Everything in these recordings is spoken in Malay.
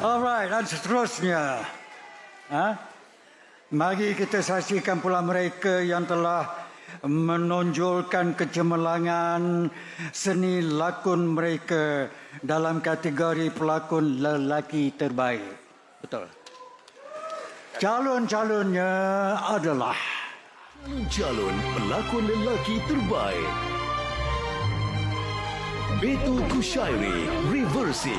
Alright, dan seterusnya. Ha? Mari kita saksikan pula mereka yang telah menonjolkan kecemerlangan seni lakon mereka dalam kategori pelakon lelaki terbaik. Betul. Calon-calonnya adalah Calon pelakon lelaki terbaik. Beto Kushairi, Reversi.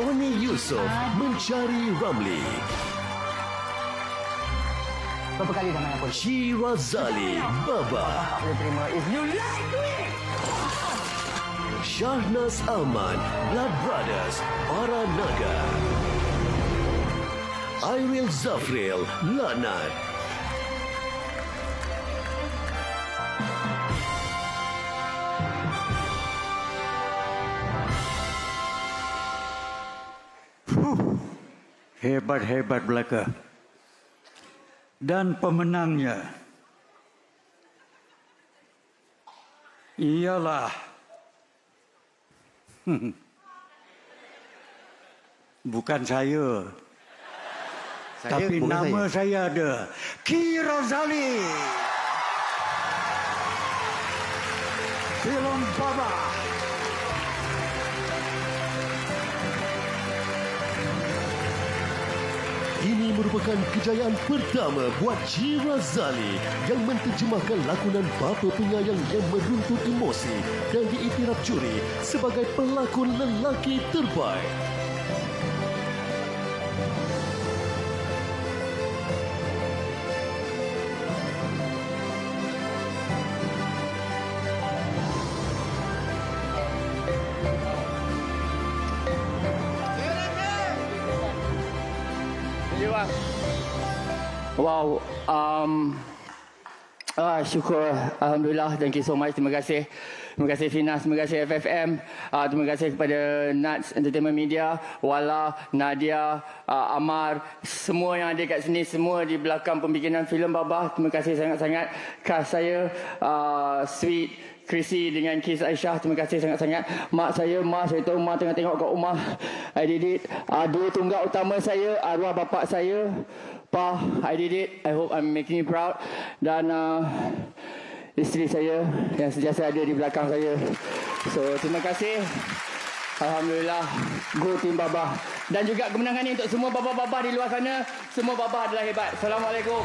Oni Yusof, Mencari Ramli. Berapa kali dah main apa? Shirazali, Baba. Tak boleh terima. If you like me. Shahnaz Ahmad, Blood Brothers, Para Naga. Iril Zafril, Lanat. Hebat-hebat belaka. Dan pemenangnya ialah bukan saya, Saya, tapi nama saya. saya ada Ki Razali. Film Baba. Ini merupakan kejayaan pertama buat Jirazali yang menterjemahkan lakonan bapa penyayang yang meruntut emosi dan diiktiraf juri sebagai pelakon lelaki terbaik. Wow. Um, ah, syukur. Alhamdulillah. Thank you so much. Terima kasih. Terima kasih Finas. Terima kasih FFM. Uh, terima kasih kepada Nats Entertainment Media. Wala, Nadia, uh, Amar. Semua yang ada kat sini. Semua di belakang pembikinan filem Babah. Terima kasih sangat-sangat. Cast saya. Uh, sweet. Chrissy dengan Kis Aisyah. Terima kasih sangat-sangat. Mak saya, Mak saya tahu Mak tengah tengok kat rumah. I did it uh, Dua tunggak utama saya Arwah bapak saya Pa, I did it I hope I'm making you proud. Dan uh, Isteri saya Yang sentiasa ada di belakang saya. So, terima kasih. Alhamdulillah. Go Team Babah. Dan juga kemenangan ini untuk semua babah-babah di luar sana. Semua babah adalah hebat. Assalamualaikum